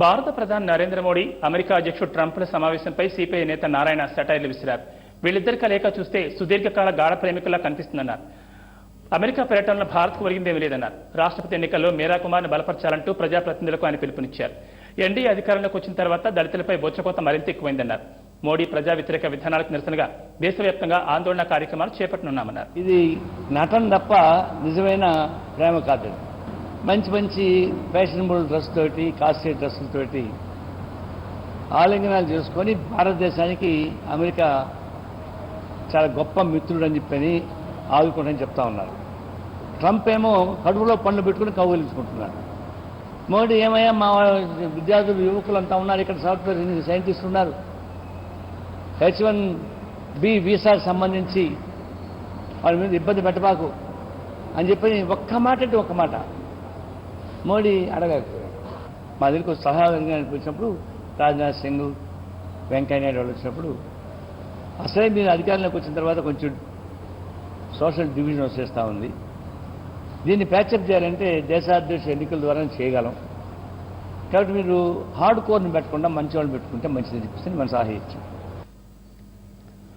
భారత ప్రధాని నరేంద్ర మోడీ అమెరికా అధ్యక్షుడు ట్రంప్ల సమావేశంపై సిపిఐ నేత నారాయణ సెటైర్లు విసిరారు. వీళ్ళిద్దరి కలయిక చూస్తే సుదీర్ఘకాల గాఢ ప్రేమికులా కనిపిస్తుందన్నారు. అమెరికా పర్యటనలో భారత్కు ఒరిగిందేమీ లేదన్నారు. రాష్ట్రపతి ఎన్నికల్లో మీరా కుమార్ని బలపరచాలంటూ ప్రజాప్రతినిధులకు ఆయన పిలుపునిచ్చారు ఎన్డీ అధికారంలోకి వచ్చిన తర్వాత దళితులపై బొచ్చకోత మరింత ఎక్కువైందన్నారు. మోడీ ప్రజా వ్యతిరేక విధానాలకు నిరసనగా దేశవ్యాప్తంగా ఆందోళన కార్యక్రమాలు చేపట్టనున్నామన్నారు. ఇది నటన తప్ప నిజమైన ప్రేమ కాదు. మంచి మంచి ఫ్యాషనబుల్ డ్రెస్ తోటి కాస్ట్లీ డ్రెస్సులతోటి ఆలింగనాలు చేసుకొని భారతదేశానికి అమెరికా చాలా గొప్ప మిత్రుడు అని చెప్పని ఆదుకుంటని చెప్తా ఉన్నారు. ట్రంప్ ఏమో కడుపులో పండ్లు పెట్టుకుని కౌగులించుకుంటున్నాడు. మోడీ ఏమయ్యా మా విద్యార్థులు యువకులంతా ఉన్నారు ఇక్కడ సాఫ్ట్వేర్ సైంటిస్టులు ఉన్నారు. హెచ్ వన్ బి వీసాకు సంబంధించి వాళ్ళ మీద ఇబ్బంది పెట్టబాకు అని చెప్పి ఒక్క మాట అంటే ఒక్క మాట. మోడీ అడగకపోయాడు మా దగ్గరికి ఒక సలహా వచ్చినప్పుడు రాజ్నాథ్ సింగ్ వెంకయ్య నాయుడు వాళ్ళు వచ్చినప్పుడు అసలే మీరు అధికారంలోకి వచ్చిన తర్వాత కొంచెం సోషల్ డివిజన్ వచ్చేస్తూ ఉంది. దీన్ని ప్యాచప్ చేయాలంటే దేశాధ్యక్ష ఎన్నికల ద్వారా చేయగలం. కాబట్టి మీరు హార్డ్ కోర్ని పెట్టకుండా మంచి వాళ్ళని పెట్టుకుంటే మంచిది అనిపిస్తుంది మన సలహా ఇచ్చాం